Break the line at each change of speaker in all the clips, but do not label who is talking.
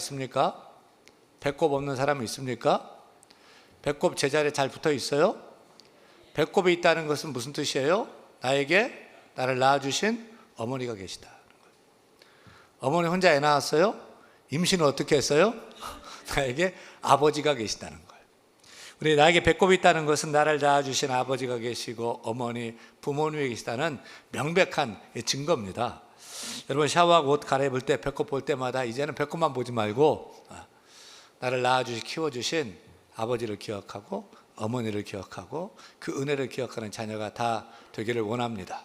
있습니까? 배꼽 없는 사람은 있습니까? 배꼽 제자리에 잘 붙어 있어요? 배꼽이 있다는 것은 무슨 뜻이에요? 나에게 나를 낳아주신 어머니가 계시다. 어머니 혼자 애 낳았어요? 임신을 어떻게 했어요? 나에게 아버지가 계시다는 거예요. 우리 나에게 배꼽이 있다는 것은 나를 낳아주신 아버지가 계시고 어머니, 부모님이 계시다는 명백한 증거입니다. 여러분 샤워하고 옷 갈아입을 때 배꼽 볼 때마다 이제는 배꼽만 보지 말고 아, 나를 낳아주시 키워주신 아버지를 기억하고 어머니를 기억하고 그 은혜를 기억하는 자녀가 다 되기를 원합니다.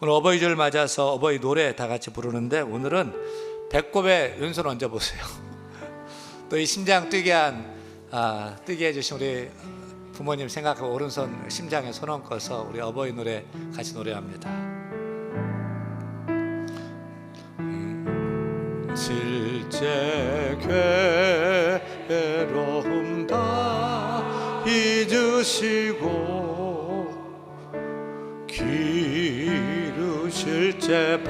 오늘 어버이주를 맞아서 어버이 노래 다 같이 부르는데 오늘은 배꼽에 왼손 얹어 보세요. 또 이 심장 뛰게 한 아, 뛰게 해주신 우리 부모님 생각하고 오른손 심장에 손 얹어서 우리 어버이 노래 같이 노래합니다. 실제 괴로움 다 잊으시고 기르실 제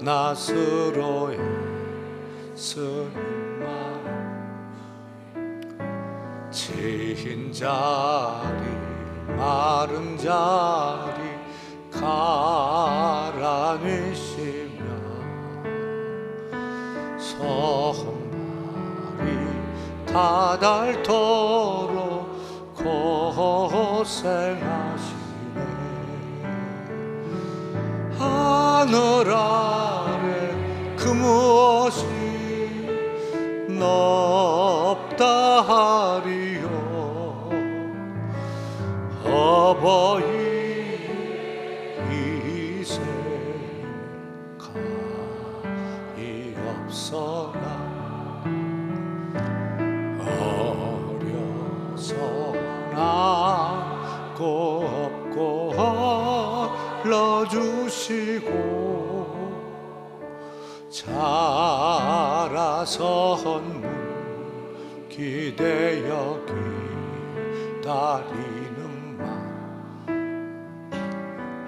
밤낮으로의 스님만 지힌 자리 마른 자리 가라니 성발이 다 닳도록 고생하시네. 하늘 아래 그 무엇이 높다 헌문 기대어 기다리는 마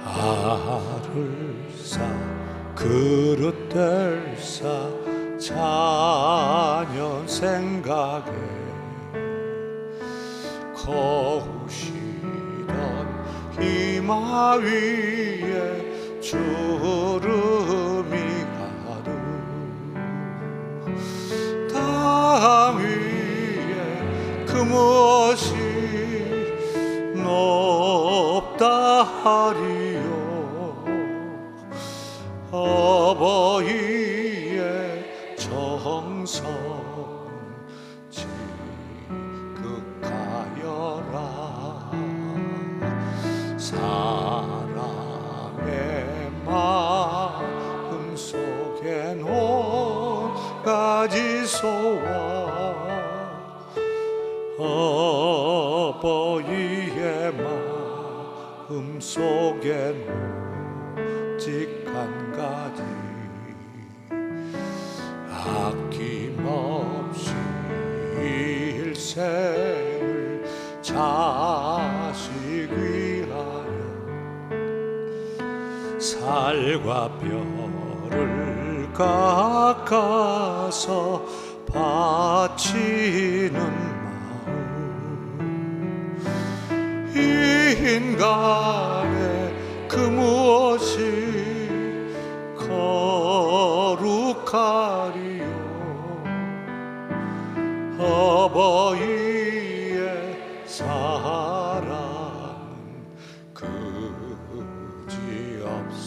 알을 싸 그릇 들싸 자녀 생각에 거우시던 희마 위에 주름 무엇이 높다 하리요? 어버이의 정성 지극하여라. 사람의 마음 속에 온 가지 소 음 속에 오직 한 가지. 아낌없이 일생을 자식 위하여 살과 뼈를 깎아서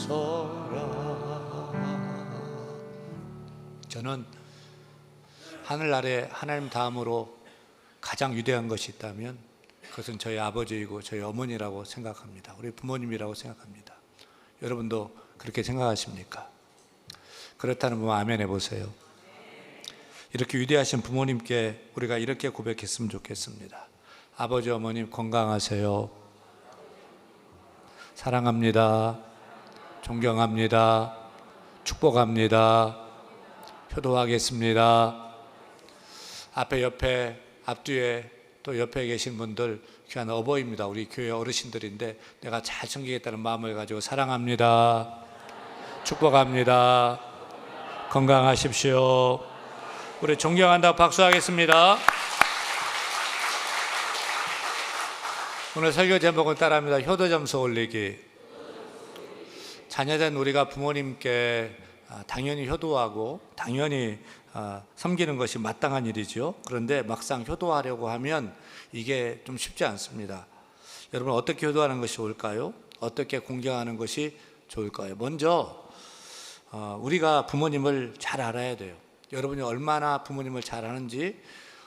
없어라 저는 하늘 아래 하나님 다음으로 가장 위대한 것이 있다면 그것은 저희 아버지이고 저희 어머니라고 생각합니다. 우리 부모님이라고 생각합니다. 여러분도 그렇게 생각하십니까? 그렇다는 분 아멘 해보세요. 이렇게 위대하신 부모님께 우리가 이렇게 고백했으면 좋겠습니다. 아버지 어머님 건강하세요. 사랑합니다. 존경합니다. 축복합니다. 효도하겠습니다. 앞에 옆에 앞뒤에 또 옆에 계신 분들 귀한 어버이입니다. 우리 교회 어르신들인데 내가 잘 챙기겠다는 마음을 가지고 사랑합니다. 축복합니다. 건강하십시오. 우리 존경한다 박수하겠습니다. 오늘 설교 제목은 따라합니다. 효도 점수 올리기. 자녀된 우리가 부모님께 아, 당연히 효도하고 당연히 아, 섬기는 것이 마땅한 일이죠. 그런데 막상 효도하려고 하면 이게 좀 쉽지 않습니다. 여러분 어떻게 효도하는 것이 좋을까요? 어떻게 공경하는 것이 좋을까요? 먼저 어, 우리가 부모님을 잘 알아야 돼요. 여러분이 얼마나 부모님을 잘 아는지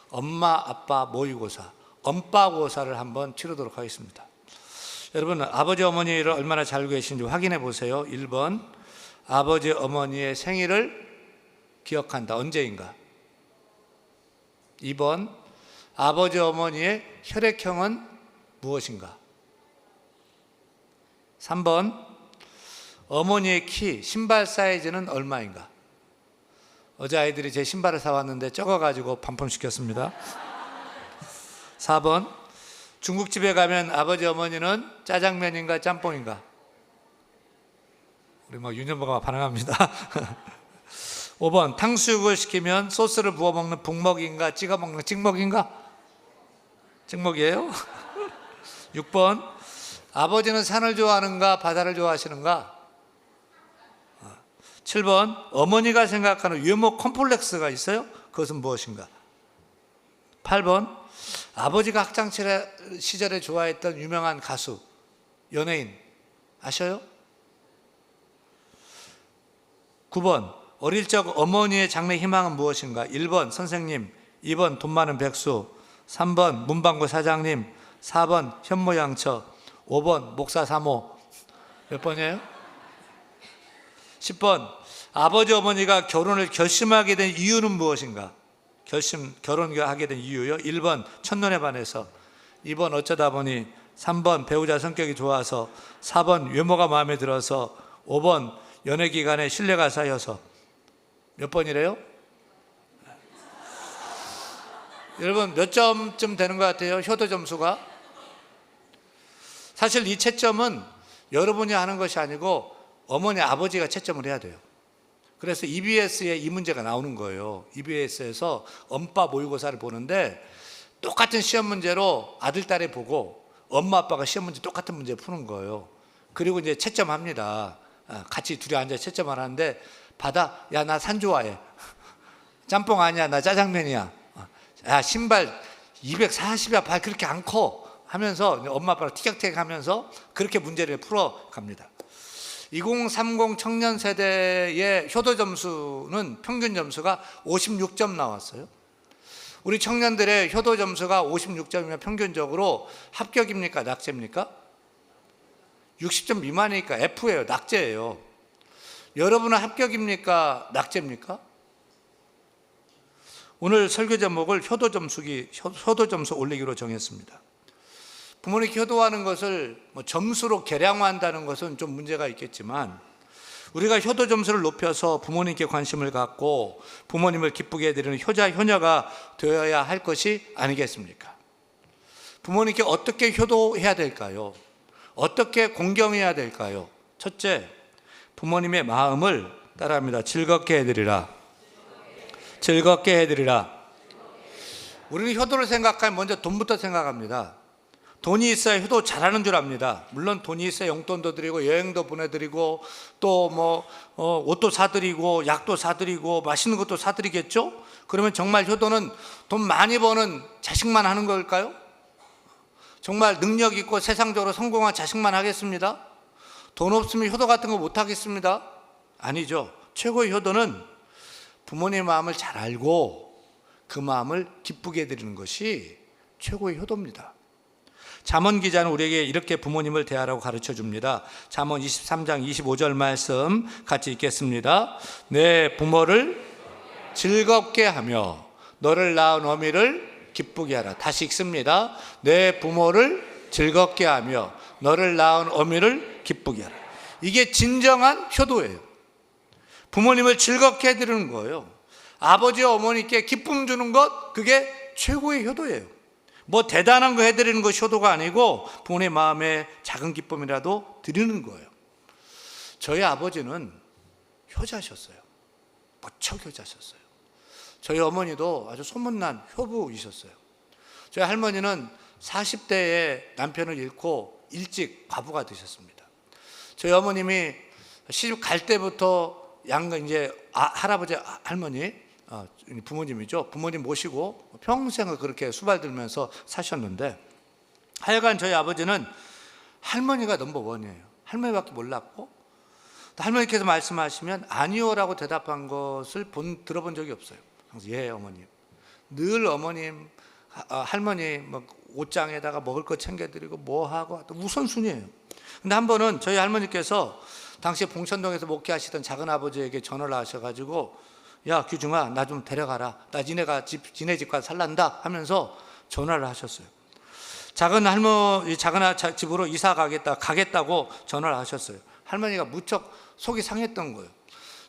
엄마 아빠 모의고사, 엄빠고사를 한번 치르도록 하겠습니다. 여러분 아버지 어머니를 얼마나 잘 계신지 확인해 보세요. 1번 아버지 어머니의 생일을 기억한다. 언제인가? 2번 아버지 어머니의 혈액형은 무엇인가? 3번 어머니의 키, 신발 사이즈는 얼마인가? 어제 아이들이 제 신발을 사왔는데 적어가지고 반품시켰습니다. 4번 중국집에 가면 아버지 어머니는 짜장면인가 짬뽕인가? 우리 막 윤현보가 막 반응합니다. 5번 탕수육을 시키면 소스를 부어 먹는 북먹인가 찍어 먹는 찍먹인가? 찍먹이에요? 6번 아버지는 산을 좋아하는가 바다를 좋아하시는가? 7번 어머니가 생각하는 외모 컴플렉스가 있어요? 그것은 무엇인가? 8번 아버지가 학창 시절에 좋아했던 유명한 가수 연예인 아셔요? 9번 어릴 적 어머니의 장래 희망은 무엇인가? 1번 선생님, 2번 돈 많은 백수, 3번 문방구 사장님, 4번 현모양처, 5번 목사 사모. 몇 번이에요? 10번 아버지 어머니가 결혼을 결심하게 된 이유는 무엇인가? 결심 결혼하게 된 이유요. 1번 첫눈에 반해서 2번 어쩌다 보니 3번 배우자 성격이 좋아서 4번 외모가 마음에 들어서 5번 연애 기간에 신뢰가 쌓여서 몇 번이래요? 여러분 몇 점쯤 되는 것 같아요? 효도 점수가? 사실 이 채점은 여러분이 하는 것이 아니고 어머니 아버지가 채점을 해야 돼요. 그래서 EBS에 이 문제가 나오는 거예요. EBS에서 엄빠 모의고사를 보는데 똑같은 시험 문제로 아들 딸이 보고 엄마 아빠가 시험 문제 똑같은 문제 푸는 거예요. 그리고 이제 채점합니다. 아, 같이 둘이 앉아 채점을 하는데 받아 야 나 산 좋아해. 짬뽕 아니야 나 짜장면이야. 야 신발 240이야 발 그렇게 안 커. 하면서 엄마 아빠랑 티격태격 하면서 그렇게 문제를 풀어 갑니다. 2030 청년 세대의 효도 점수는 평균 점수가 56점 나왔어요. 우리 청년들의 효도 점수가 56점이면 평균적으로 합격입니까? 낙제입니까? 60점 미만이니까 F예요. 낙제예요. 여러분은 합격입니까? 낙제입니까? 오늘 설교 제목을 효도 점수기 효도 점수 올리기로 정했습니다. 부모님 효도하는 것을 뭐 점수로 계량화한다는 것은 좀 문제가 있겠지만 우리가 효도 점수를 높여서 부모님께 관심을 갖고 부모님을 기쁘게 해드리는 효자 효녀가 되어야 할 것이 아니겠습니까? 부모님께 어떻게 효도해야 될까요? 어떻게 공경해야 될까요? 첫째, 부모님의 마음을 따라합니다. 즐겁게 해드리라. 즐겁게 해드리라. 우리는 효도를 생각하면 먼저 돈부터 생각합니다. 돈이 있어야 효도 잘하는 줄 압니다. 물론 돈이 있어야 용돈도 드리고 여행도 보내드리고 또뭐 어, 옷도 사드리고 약도 사드리고 맛있는 것도 사드리겠죠. 그러면 정말 효도는 돈 많이 버는 자식만 하는 걸까요? 정말 능력 있고 세상적으로 성공한 자식만 하겠습니다. 돈 없으면 효도 같은 거 못 하겠습니다. 아니죠. 최고의 효도는 부모님의 마음을 잘 알고 그 마음을 기쁘게 해드리는 것이 최고의 효도입니다. 잠언 기자는 우리에게 이렇게 부모님을 대하라고 가르쳐 줍니다. 잠언 23장 25절 말씀 같이 읽겠습니다. 내 부모를 즐겁게 하며 너를 낳은 어미를 기쁘게 하라. 다시 읽습니다. 내 부모를 즐겁게 하며 너를 낳은 어미를 기쁘게 하라. 이게 진정한 효도예요. 부모님을 즐겁게 해드리는 거예요. 아버지 어머니께 기쁨 주는 것, 그게 최고의 효도예요. 뭐 대단한 거 해드리는 거 효도가 아니고 부모의 마음에 작은 기쁨이라도 드리는 거예요. 저희 아버지는 효자셨어요. 무척 효자셨어요. 저희 어머니도 아주 소문난 효부이셨어요. 저희 할머니는 40대에 남편을 잃고 일찍 과부가 되셨습니다. 저희 어머님이 시집 갈 때부터 양 이제 아, 할아버지 아, 할머니 어, 부모님이죠. 부모님 모시고 평생을 그렇게 수발 들면서 사셨는데 하여간 저희 아버지는 할머니가 넘버 원이에요. 할머니밖에 몰랐고 또 할머니께서 말씀하시면 아니요라고 대답한 것을 본 들어본 적이 없어요. 항상 예 어머님. 늘 어머님 하- 어, 할머니 뭐 옷장에다가 먹을 거 챙겨드리고 뭐 하고 또 우선순위예요. 근데 한 번은 저희 할머니께서 당시에 봉천동에서 목회하시던 작은 아버지에게 전화를 하셔가지고 야 규중아 나 좀 데려가라 나 니네가 집 니네 집가 살란다 하면서 전화를 하셨어요. 작은 할머니 작은 아- 자- 집으로 이사 가겠다 가겠다고 전화를 하셨어요. 할머니가 무척 속이 상했던 거예요.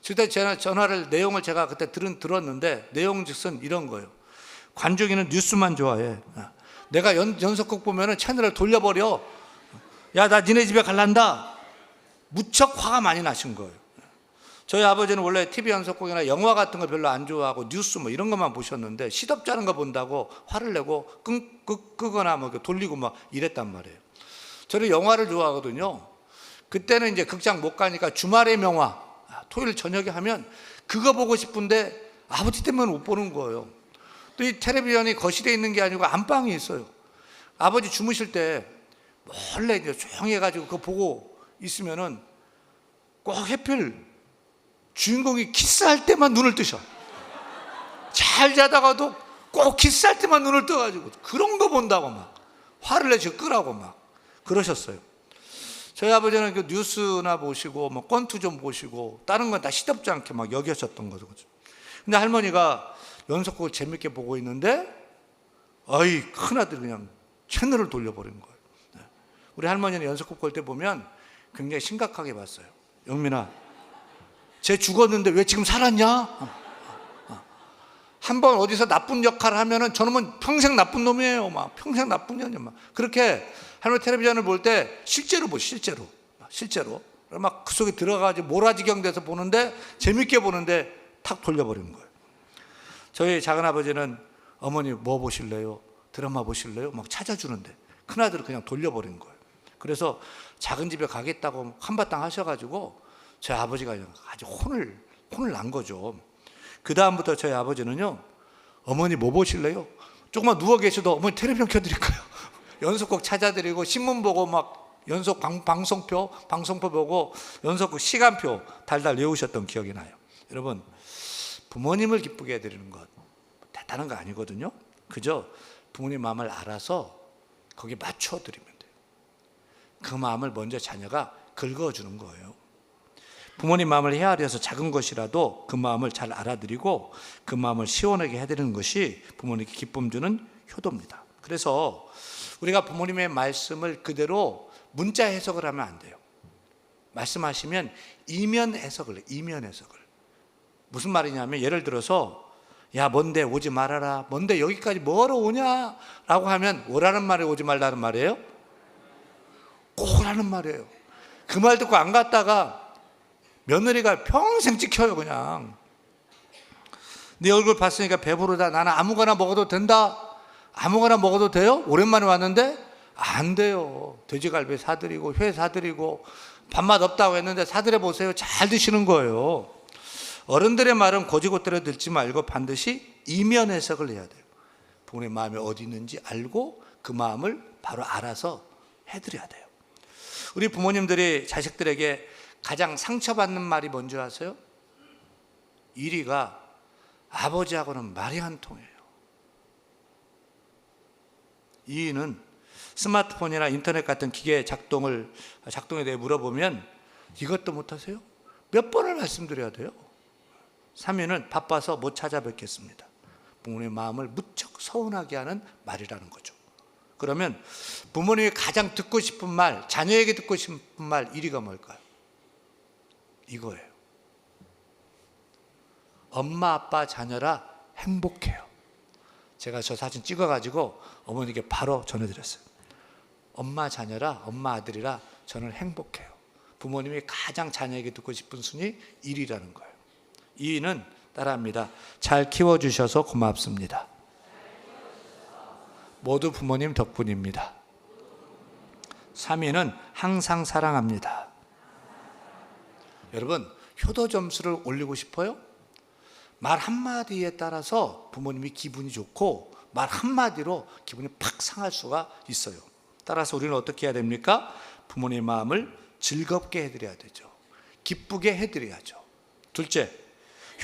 그때 제가 전화를 내용을 제가 그때 들은 들었는데 내용즉슨 이런 거예요. 관중이는 뉴스만 좋아해. 내가 연, 연속곡 보면은 채널을 돌려버려. 야, 나 니네 집에 갈란다. 무척 화가 많이 나신 거예요. 저희 아버지는 원래 TV 연속곡이나 영화 같은 거 별로 안 좋아하고 뉴스 뭐 이런 것만 보셨는데 시덥지 않은 거 본다고 화를 내고 끄, 끄, 끄거나 뭐 돌리고 막 이랬단 말이에요. 저는 영화를 좋아하거든요. 그때는 이제 극장 못 가니까 주말의 명화, 아, 토요일 저녁에 하면 그거 보고 싶은데 아버지 때문에 못 보는 거예요. 또 이 텔레비전이 거실에 있는 게 아니고 안방에 있어요. 아버지 주무실 때 몰래 이제 조용히 해가지고 그거 보고 있으면은 꼭 해필 주인공이 키스할 때만 눈을 뜨셔. 잘 자다가도 꼭 키스할 때만 눈을 떠가지고 그런 거 본다고 막 화를 내시고 끄라고 막 그러셨어요. 저희 아버지는 그 뉴스나 보시고 뭐 권투 좀 보시고 다른 건 다 시덥지 않게 막 여기셨던 거죠. 근데 할머니가 연속곡을 재밌게 보고 있는데 아이 큰아들이 그냥 채널을 돌려버린 거예요. 네. 우리 할머니는 연속곡 볼때 보면 굉장히 심각하게 봤어요. 영민아, 쟤 죽었는데 왜 지금 살았냐? 한번 어디서 나쁜 역할을 하면은 저놈은 평생 나쁜 놈이에요. 막 평생 나쁜 년이야. 막 그렇게 할머니 텔레비전을 볼 때 실제로 보 실제로 실제로 막 그 속에 들어가가지고 모라지경 돼서 보는데 재밌게 보는데 탁 돌려버리는 거예요. 저희 작은 아버지는 어머니 뭐 보실래요? 드라마 보실래요? 막 찾아주는데 큰 아들은 그냥 돌려버린 거예요. 그래서 작은 집에 가겠다고 한바탕 하셔가지고 저희 아버지가 아주 혼을 혼을 난 거죠. 그 다음부터 저희 아버지는요, 어머니 뭐 보실래요? 조금만 누워 계셔도 어머니 텔레비전 켜드릴까요? 연속곡 찾아드리고 신문 보고 막 연속 방, 방송표 방송표 보고 연속곡 시간표 달달 외우셨던 기억이 나요. 여러분 부모님을 기쁘게 해드리는 것 대단한 거 아니거든요. 그저 부모님 마음을 알아서 거기에 맞춰드리면 돼요. 그 마음을 먼저 자녀가 긁어주는 거예요. 부모님 마음을 헤아려서 작은 것이라도 그 마음을 잘 알아들이고 그 마음을 시원하게 해드리는 것이 부모님께 기쁨 주는 효도입니다. 그래서 우리가 부모님의 말씀을 그대로 문자 해석을 하면 안 돼요. 말씀하시면 이면 해석을. 이면 해석을. 무슨 말이냐면 예를 들어서 야 뭔데 오지 말아라. 뭔데 여기까지 뭐하러 오냐? 라고 하면 오라는 말에 오지 말라는 말이에요? 오라는 말이에요. 그 말 듣고 안 갔다가 며느리가 평생 찍혀요 그냥. 네 얼굴 봤으니까 배부르다. 나는 아무거나 먹어도 된다. 아무거나 먹어도 돼요? 오랜만에 왔는데 안 돼요. 돼지갈비 사드리고 회 사드리고 밥맛 없다고 했는데 사드려 보세요. 잘 드시는 거예요. 어른들의 말은 고지고대로 듣지 말고 반드시 이면 해석을 해야 돼요. 부모님 마음이 어디 있는지 알고 그 마음을 바로 알아서 해드려야 돼요. 우리 부모님들이 자식들에게 가장 상처받는 말이 뭔지 아세요? 1위가 아버지하고는 말이 한 통해요. 2위는 스마트폰이나 인터넷 같은 기계 작동을 작동에 대해 물어보면 이것도 못 하세요? 몇 번을 말씀드려야 돼요? 3위는 바빠서 못 찾아뵙겠습니다. 부모님의 마음을 무척 서운하게 하는 말이라는 거죠. 그러면 부모님이 가장 듣고 싶은 말, 자녀에게 듣고 싶은 말 1위가 뭘까요? 이거예요. 엄마, 아빠, 자녀라 행복해요. 제가 저 사진 찍어가지고 어머니께 바로 전해드렸어요. 엄마, 자녀라, 엄마, 아들이라 저는 행복해요. 부모님이 가장 자녀에게 듣고 싶은 순위 1위라는 거예요. 2위는 따라합니다. 잘 키워주셔서 고맙습니다. 모두 부모님 덕분입니다. 3위는 항상 사랑합니다. 여러분, 효도 점수를 올리고 싶어요? 말 한마디에 따라서 부모님이 기분이 좋고 말 한마디로 기분이 팍 상할 수가 있어요. 따라서 우리는 어떻게 해야 됩니까? 부모님 마음을 즐겁게 해드려야 되죠. 기쁘게 해드려야죠. 둘째,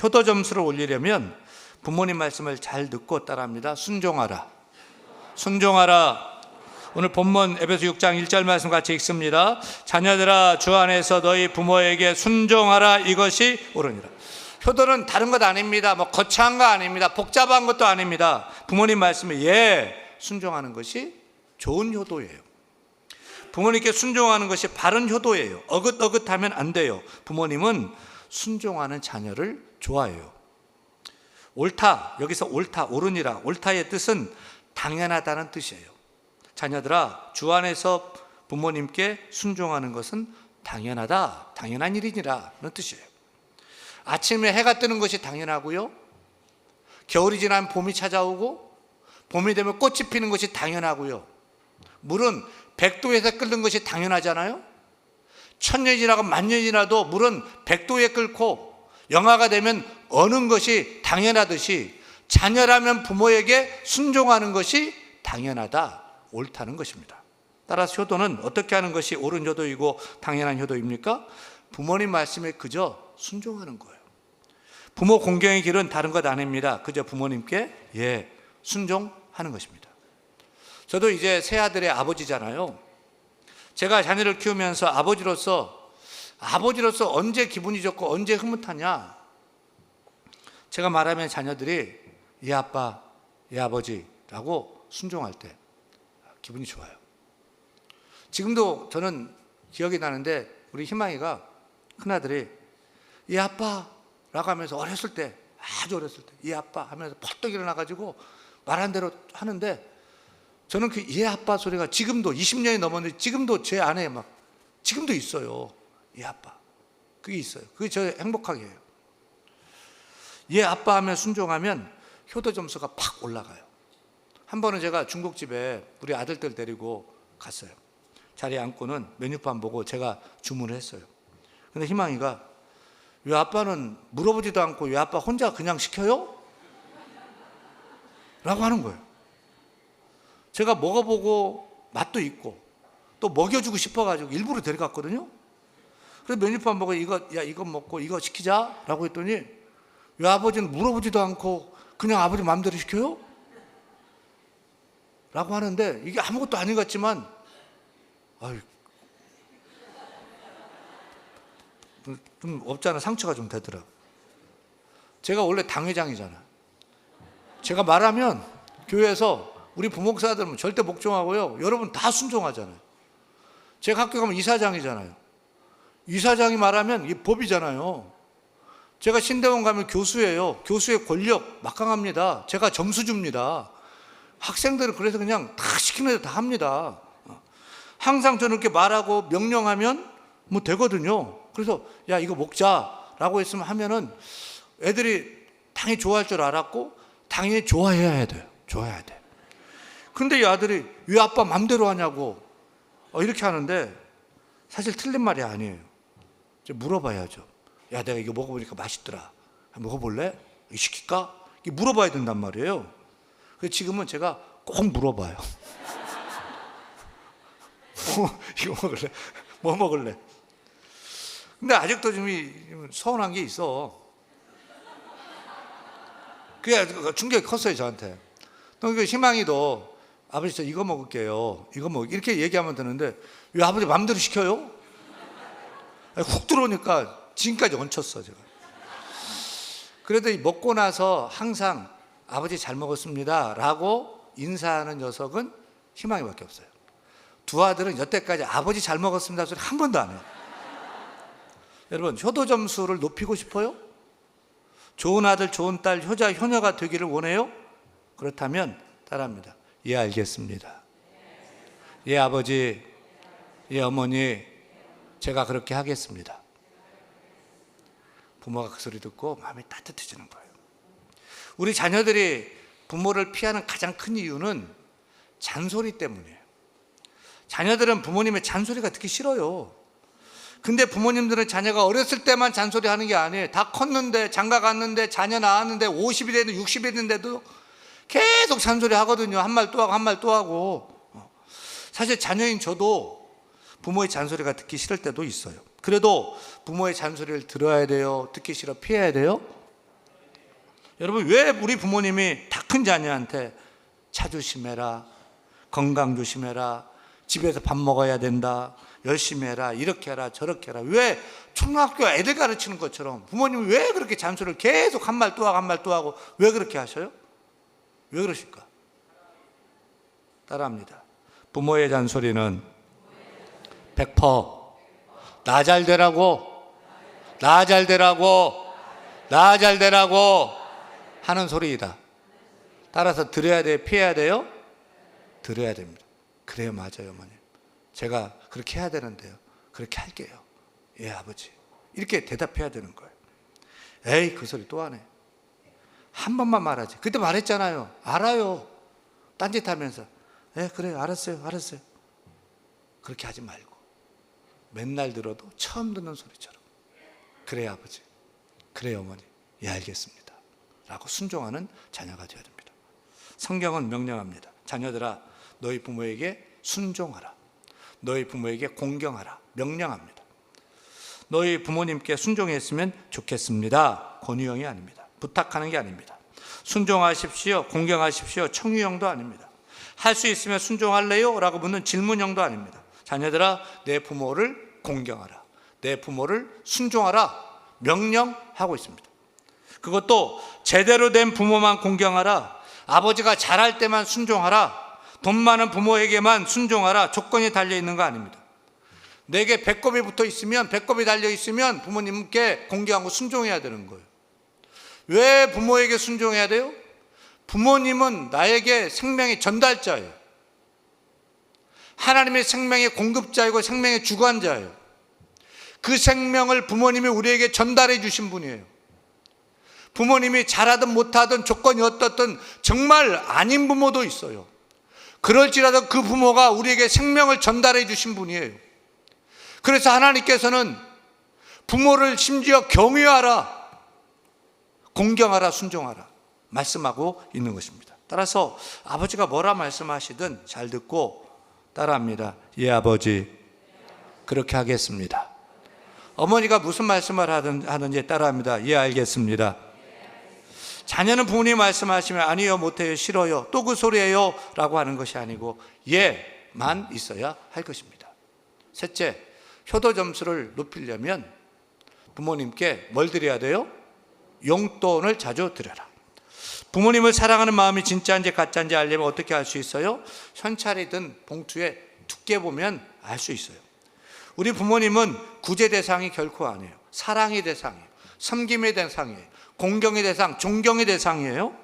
효도 점수를 올리려면 부모님 말씀을 잘 듣고 따라합니다. 순종하라. 순종하라. 오늘 본문 에베소 6장 1절 말씀 같이 읽습니다. 자녀들아 주 안에서 너희 부모에게 순종하라 이것이 옳으니라. 효도는 다른 것 아닙니다. 뭐 거창한 거 아닙니다. 복잡한 것도 아닙니다. 부모님 말씀에 예 순종하는 것이 좋은 효도예요. 부모님께 순종하는 것이 바른 효도예요. 어긋어긋하면 안 돼요. 부모님은 순종하는 자녀를 좋아해요. 옳다 여기서 옳다 옳으니라 옳다의 뜻은 당연하다는 뜻이에요. 자녀들아 주 안에서 부모님께 순종하는 것은 당연하다 당연한 일이니라는 뜻이에요. 아침에 해가 뜨는 것이 당연하고요. 겨울이 지나면 봄이 찾아오고 봄이 되면 꽃이 피는 것이 당연하고요. 물은 백도에서 끓는 것이 당연하잖아요. 천년이 지나고 만년이 지나도 물은 백도에 끓고 영하가 되면 어는 것이 당연하듯이 자녀라면 부모에게 순종하는 것이 당연하다, 옳다는 것입니다. 따라서 효도는 어떻게 하는 것이 옳은 효도이고 당연한 효도입니까? 부모님 말씀에 그저 순종하는 거예요. 부모 공경의 길은 다른 것 아닙니다. 그저 부모님께 예, 순종하는 것입니다. 저도 이제 새 아들의 아버지잖아요. 제가 자녀를 키우면서 아버지로서 아버지로서 언제 기분이 좋고 언제 흐뭇하냐? 제가 말하면 자녀들이 예 아빠, 예 아버지라고 순종할 때 기분이 좋아요. 지금도 저는 기억이 나는데 우리 희망이가 큰아들이 예 아빠 라고 하면서 어렸을 때 아주 어렸을 때예 아빠 하면서 펄떡 일어나가지고 말한 대로 하는데 저는 그 예 아빠 소리가 지금도 20년이 넘었는데 지금도 제 안에 막 지금도 있어요. 예 아빠. 그게 있어요. 그게 저 행복하게 해요. 예 아빠 하면 순종하면 효도 점수가 팍 올라가요. 한 번은 제가 중국집에 우리 아들들 데리고 갔어요. 자리에 앉고는 메뉴판 보고 제가 주문을 했어요. 근데 희망이가 왜 아빠는 물어보지도 않고 왜 아빠 혼자 그냥 시켜요? 라고 하는 거예요. 제가 먹어보고 맛도 있고 또 먹여주고 싶어가지고 일부러 데려갔거든요. 그래서 메뉴판 보고 이거, 야, 이거 먹고 이거 시키자. 라고 했더니 왜 아버지는 물어보지도 않고 그냥 아버지 마음대로 시켜요? 라고 하는데 이게 아무것도 아닌 것 같지만 아유, 좀 없잖아. 상처가 좀 되더라. 제가 원래 당회장이잖아. 제가 말하면 교회에서 우리 부목사들은 절대 복종하고요. 여러분 다 순종하잖아요. 제가 학교 가면 이사장이잖아요. 이사장이 말하면 이 법이잖아요. 제가 신대원 가면 교수예요. 교수의 권력 막강합니다. 제가 점수 줍니다. 학생들은 그래서 그냥 다 시키는 대로 다 합니다. 항상 저는 이렇게 말하고 명령하면 뭐 되거든요. 그래서 야 이거 먹자라고 했으면 하면은 애들이 당연히 좋아할 줄 알았고 당연히 좋아해야 돼요. 좋아해야 돼. 근데 이 아들이 왜 아빠 맘대로 하냐고 어, 이렇게 하는데 사실 틀린 말이 아니에요. 물어봐야죠. 야 내가 이거 먹어보니까 맛있더라. 먹어볼래? 이거 시킬까? 물어봐야 된단 말이에요. 지금은 제가 꼭 물어봐요. 뭐, 이거 먹을래? 뭐 먹을래? 근데 아직도 좀 이- 서운한 게 있어. 그게 충격이 컸어요, 저한테. 또 그 희망이도 아버지 저 이거 먹을게요. 이거 먹 이렇게 얘기하면 되는데 왜 아버지 마음대로 시켜요? 훅 들어오니까 지금까지 얹혔어, 제가. 그래도 이 먹고 나서 항상 아버지 잘 먹었습니다. 라고 인사하는 녀석은 희망이밖에 없어요. 두 아들은 여태까지 아버지 잘 먹었습니다 소리 한 번도 안 해요. 여러분, 효도 점수를 높이고 싶어요? 좋은 아들, 좋은 딸, 효자, 효녀가 되기를 원해요? 그렇다면 따라합니다. 예, 알겠습니다. 예, 아버지, 예, 어머니, 제가 그렇게 하겠습니다. 부모가 그 소리 듣고 마음이 따뜻해지는 거예요. 우리 자녀들이 부모를 피하는 가장 큰 이유는 잔소리 때문이에요. 자녀들은 부모님의 잔소리가 듣기 싫어요. 근데 부모님들은 자녀가 어렸을 때만 잔소리 하는 게 아니에요. 다 컸는데, 장가 갔는데, 자녀 낳았는데, 50이 됐는데, 60이 됐는데도 계속 잔소리 하거든요. 한 말 또 하고, 한 말 또 하고. 어. 사실 자녀인 저도 부모의 잔소리가 듣기 싫을 때도 있어요. 그래도 부모의 잔소리를 들어야 돼요. 듣기 싫어 피해야 돼요. 여러분, 왜 우리 부모님이 다 큰 자녀한테 차 조심해라, 건강 조심해라, 집에서 밥 먹어야 된다, 열심히 해라, 이렇게 해라, 저렇게 해라. 왜 초등학교 애들 가르치는 것처럼 부모님이 왜 그렇게 잔소리를 계속 한 말 또 하고 한 말 또 하고 왜 그렇게 하셔요? 왜 그러실까? 따라합니다. 부모의 잔소리는 100%나 잘 되라고, 나 잘 되라고, 나 잘 되라고 하는 소리이다. 따라서 들어야 돼요? 피해야 돼요? 들어야 됩니다. 그래요, 맞아요, 어머님. 제가 그렇게 해야 되는데요. 그렇게 할게요. 예, 아버지. 이렇게 대답해야 되는 거예요. 에이, 그 소리 또 하네. 한 번만 말하지. 그때 말했잖아요. 알아요. 딴짓 하면서. 예, 그래요. 알았어요. 알았어요. 그렇게 하지 말고. 맨날 들어도 처음 듣는 소리처럼. 그래요, 아버지. 그래요, 어머니. 예, 알겠습니다. 라고 순종하는 자녀가 되어야 됩니다. 성경은 명령합니다. 자녀들아, 너희 부모에게 순종하라. 너희 부모에게 공경하라. 명령합니다. 너희 부모님께 순종했으면 좋겠습니다. 권유형이 아닙니다. 부탁하는 게 아닙니다. 순종하십시오. 공경하십시오. 청유형도 아닙니다. 할 수 있으면 순종할래요? 라고 묻는 질문형도 아닙니다. 자녀들아, 내 부모를 공경하라. 내 부모를 순종하라. 명령하고 있습니다. 그것도 제대로 된 부모만 공경하라. 아버지가 잘할 때만 순종하라. 돈 많은 부모에게만 순종하라. 조건이 달려 있는 거 아닙니다. 내게 배꼽이 붙어 있으면 배꼽이 달려 있으면 부모님께 공경하고 순종해야 되는 거예요. 왜 부모에게 순종해야 돼요? 부모님은 나에게 생명의 전달자예요. 하나님의 생명의 공급자이고 생명의 주관자예요. 그 생명을 부모님이 우리에게 전달해 주신 분이에요. 부모님이 잘하든 못하든 조건이 어떻든 정말 아닌 부모도 있어요. 그럴지라도 그 부모가 우리에게 생명을 전달해 주신 분이에요. 그래서 하나님께서는 부모를 심지어 경유하라, 공경하라, 순종하라 말씀하고 있는 것입니다. 따라서 아버지가 뭐라 말씀하시든 잘 듣고 따라합니다. 예, 아버지. 그렇게 하겠습니다. 어머니가 무슨 말씀을 하든, 하든지 따라합니다. 예, 알겠습니다. 자녀는 부모님 말씀하시면 아니요, 못해요, 싫어요, 또 그 소리예요 라고 하는 것이 아니고 예만 있어야 할 것입니다. 셋째, 효도 점수를 높이려면 부모님께 뭘 드려야 돼요? 용돈을 자주 드려라. 부모님을 사랑하는 마음이 진짜인지 가짜인지 알려면 어떻게 알 수 있어요? 현찰이 든 봉투에 두께 보면 알 수 있어요. 우리 부모님은 구제 대상이 결코 아니에요. 사랑의 대상이에요. 섬김의 대상이에요. 공경의 대상, 존경의 대상이에요.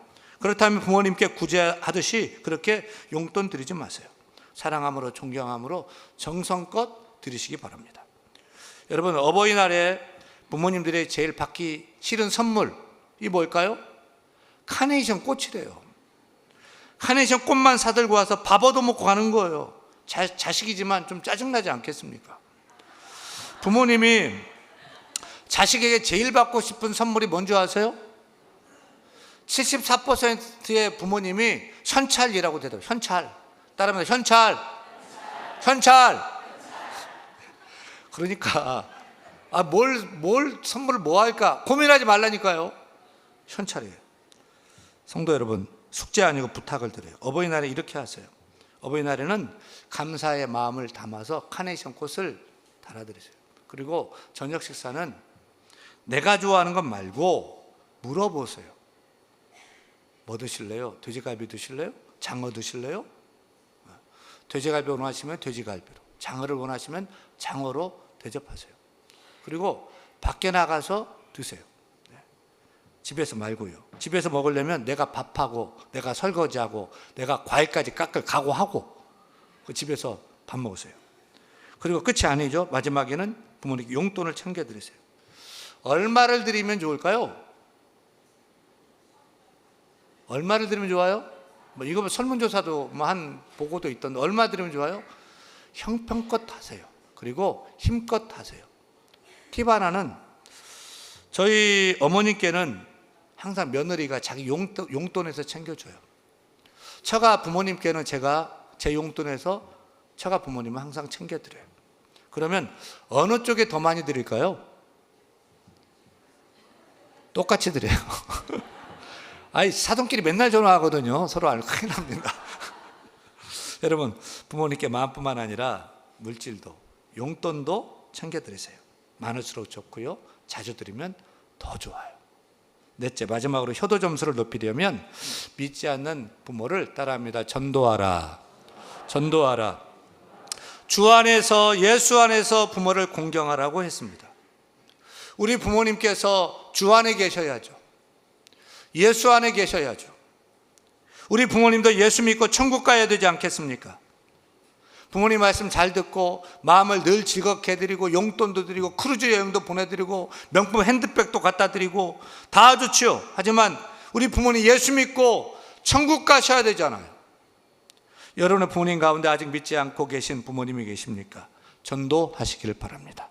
그렇다면 부모님께 구제하듯이 그렇게 용돈 드리지 마세요. 사랑함으로 존경함으로 정성껏 드리시기 바랍니다. 여러분 어버이날에 부모님들이 제일 받기 싫은 선물 이 뭘까요? 카네이션 꽃이래요. 카네이션 꽃만 사들고 와서 밥 얻어 먹고 가는 거예요. 자, 자식이지만 좀 짜증나지 않겠습니까? 부모님이 자식에게 제일 받고 싶은 선물이 뭔지 아세요? 74%의 부모님이 현찰이라고 대답해요. 현찰. 따라합니다. 현찰. 현찰. 그러니까 아, 뭘, 뭘 선물을 뭐 할까 고민하지 말라니까요. 현찰이에요. 성도 여러분, 숙제 아니고 부탁을 드려요. 어버이날에 이렇게 하세요. 어버이날에는 감사의 마음을 담아서 카네이션 꽃을 달아드리세요. 그리고 저녁 식사는 내가 좋아하는 것 말고 물어보세요. 뭐 드실래요? 돼지갈비 드실래요? 장어 드실래요? 돼지갈비 원하시면 돼지갈비로, 장어를 원하시면 장어로 대접하세요. 그리고 밖에 나가서 드세요. 네. 집에서 말고요. 집에서 먹으려면 내가 밥하고, 내가 설거지하고, 내가 과일까지 깎을 각오하고, 그 집에서 밥 먹으세요. 그리고 끝이 아니죠. 마지막에는 부모님께 용돈을 챙겨드리세요. 얼마를 드리면 좋을까요? 얼마를 드리면 좋아요? 뭐 이거 뭐 설문조사도 뭐 한 보고도 있던데 얼마 드리면 좋아요? 형편껏 하세요. 그리고 힘껏 하세요. 팁 하나는 저희 어머님께는 항상 며느리가 자기 용돈, 용돈에서 챙겨줘요. 처가 부모님께는 제가 제 용돈에서 처가 부모님은 항상 챙겨드려요. 그러면 어느 쪽에 더 많이 드릴까요? 똑같이 드려요. 아이 사돈끼리 맨날 전화하거든요. 서로 알고 큰일 납니다. 여러분 부모님께 마음뿐만 아니라 물질도 용돈도 챙겨 드리세요. 많을수록 좋고요. 자주 드리면 더 좋아요. 넷째 마지막으로 효도 점수를 높이려면 믿지 않는 부모를 따라합니다. 전도하라. 전도하라. 주 안에서 예수 안에서 부모를 공경하라고 했습니다. 우리 부모님께서 주 안에 계셔야죠. 예수 안에 계셔야죠. 우리 부모님도 예수 믿고 천국 가야 되지 않겠습니까? 부모님 말씀 잘 듣고 마음을 늘 즐겁게 해드리고 용돈도 드리고 크루즈 여행도 보내드리고 명품 핸드백도 갖다 드리고 다 좋지요. 하지만 우리 부모님 예수 믿고 천국 가셔야 되잖아요. 여러분의 부모님 가운데 아직 믿지 않고 계신 부모님이 계십니까? 전도하시기를 바랍니다.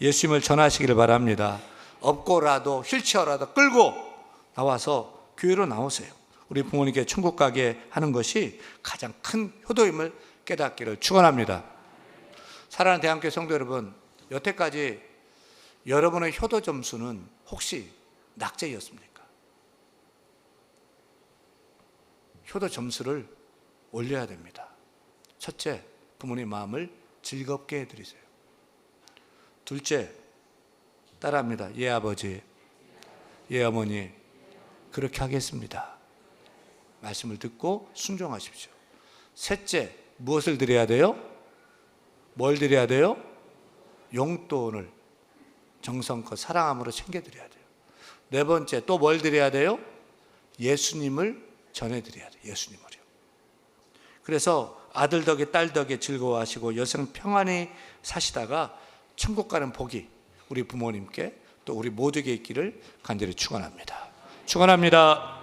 예수님을 전하시기를 바랍니다. 없고라도 휠체어라도 끌고 나와서 교회로 나오세요. 우리 부모님께 천국 가게 하는 것이 가장 큰 효도임을 깨닫기를 축원합니다. 사랑하는 대한교회 성도 여러분, 여태까지 여러분의 효도 점수는 혹시 낙제였습니까? 효도 점수를 올려야 됩니다. 첫째, 부모님 마음을 즐겁게 해드리세요. 둘째, 따라합니다. 예 아버지, 예 어머니, 그렇게 하겠습니다. 말씀을 듣고 순종하십시오. 셋째, 무엇을 드려야 돼요? 뭘 드려야 돼요? 용돈을 정성껏 사랑함으로 챙겨드려야 돼요. 네 번째, 또 뭘 드려야 돼요? 예수님을 전해드려야 돼요. 예수님을요. 그래서 아들 덕에 딸 덕에 즐거워하시고 여성 평안히 사시다가 천국 가는 복이 우리 부모님께 또 우리 모두에게 있기를 간절히 축원합니다. 축원합니다.